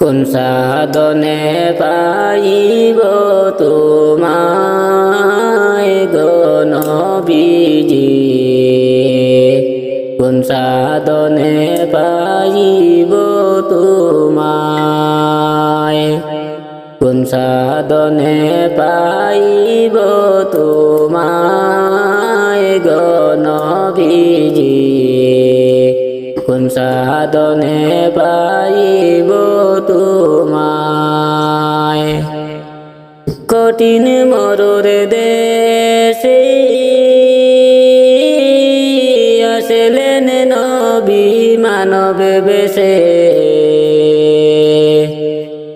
কোন সাধনে পাইব তোমায় গণবিজি কোন সাধনে পাইব তোমায়? কোন সাধনে পাইব তোমায় গণবিজি কোন সাধনে পাইব তোমায়? কঠিন মরুর দেশে আসলেন নবী মানব বেশে।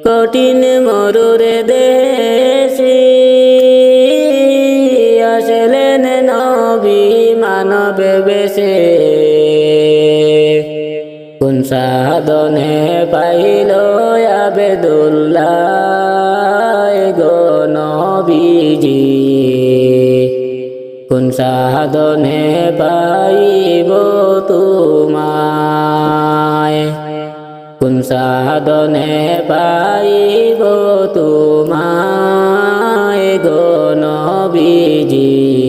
কঠিন মরুর দেশে কোন সাধনে পাইল আবেদুল্লাহ গণবিজি কোন সাধনে পাইব তোমায়। কোন সাধনে পাইব তোমায় গণবিজি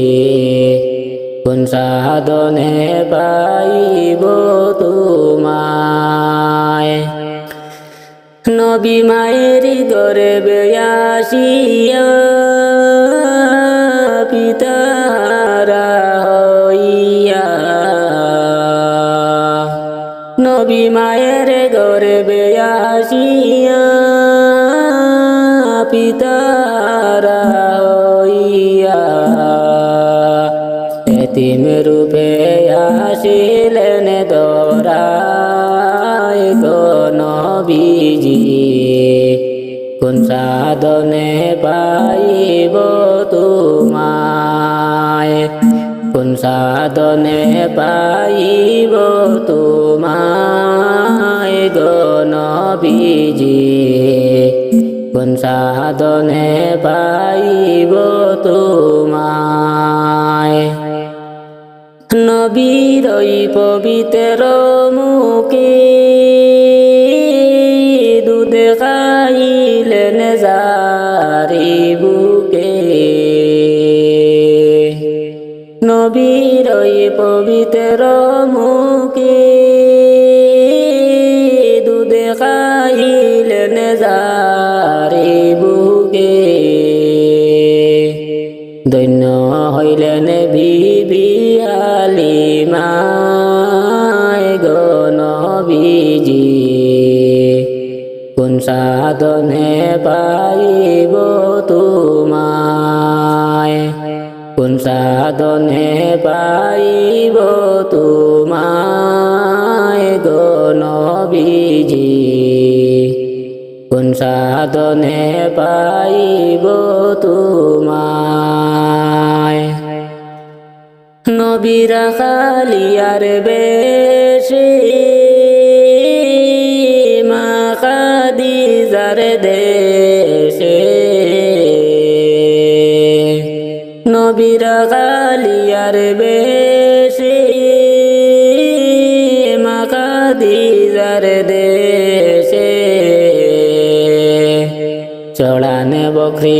কোন সাধনে পাইব তোমায়? নবী মায়ের গরে বেয়াসিয়া পিতারা হইয়া, নবী মায়ের গরে বেয়াসিয়া পিতারা আসিলেন দরায় গণবিজি কোন সাধনে পাইব তোমায়? কোন সাধনে পাইব তোমায় গণবিজি কোন সাধনে পাইব তোমায়? নবীর ওই পবিত্র মুখে দুধ খাইলেন যারি বুকে। নবীর ওই পবিত্র আলিমায় গণবিজি কোন সাধনে পাইব তোমায়? কোন সাধনে পাইব তোমায় গণবিজি কোন সাধনে পাইব তোমায়? নবীরা খালিয়ার বেশে মা খাদিজার দেশে। নবীরা খালিয়ার বেশে মা খাদিজার দেশে। চড়ানে বকরি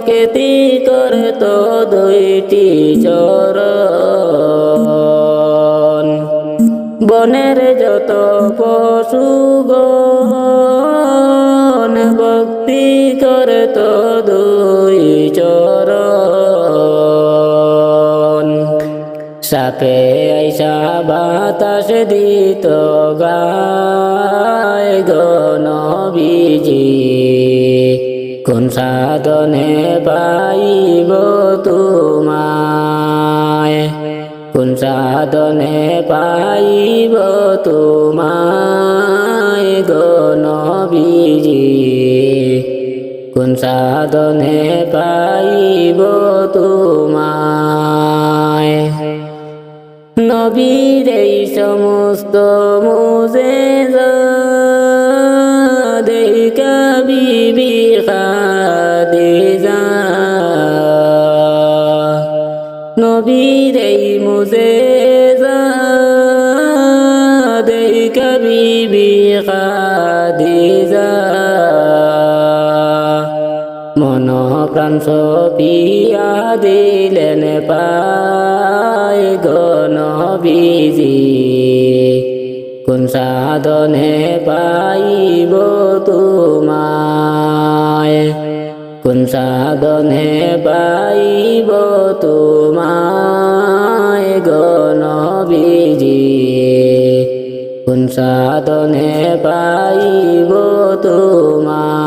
গণ বকেতি করে তো দুইটি চরণ বনের যত পশু গণ ভক্তি করে তো দুই চরণ সাপে আইসা বাতাস দিত গায় গণবিজি কোন সাধনে পাইব তোমায়। কোন সাধনে পাইব তোমায় গণবিজি কোন সাধনে পাইব তোমায়? নবীর এই সমস্ত মুজে দেখা বিবি মুজে প্রাণ সপিয়া দিলেন পায় গণ বিজি কোন সাধনে পাইব তোমায়? কোন সাধনে পাইব তোমায় গণবিজি? কোন সাধনে পাইব তোমা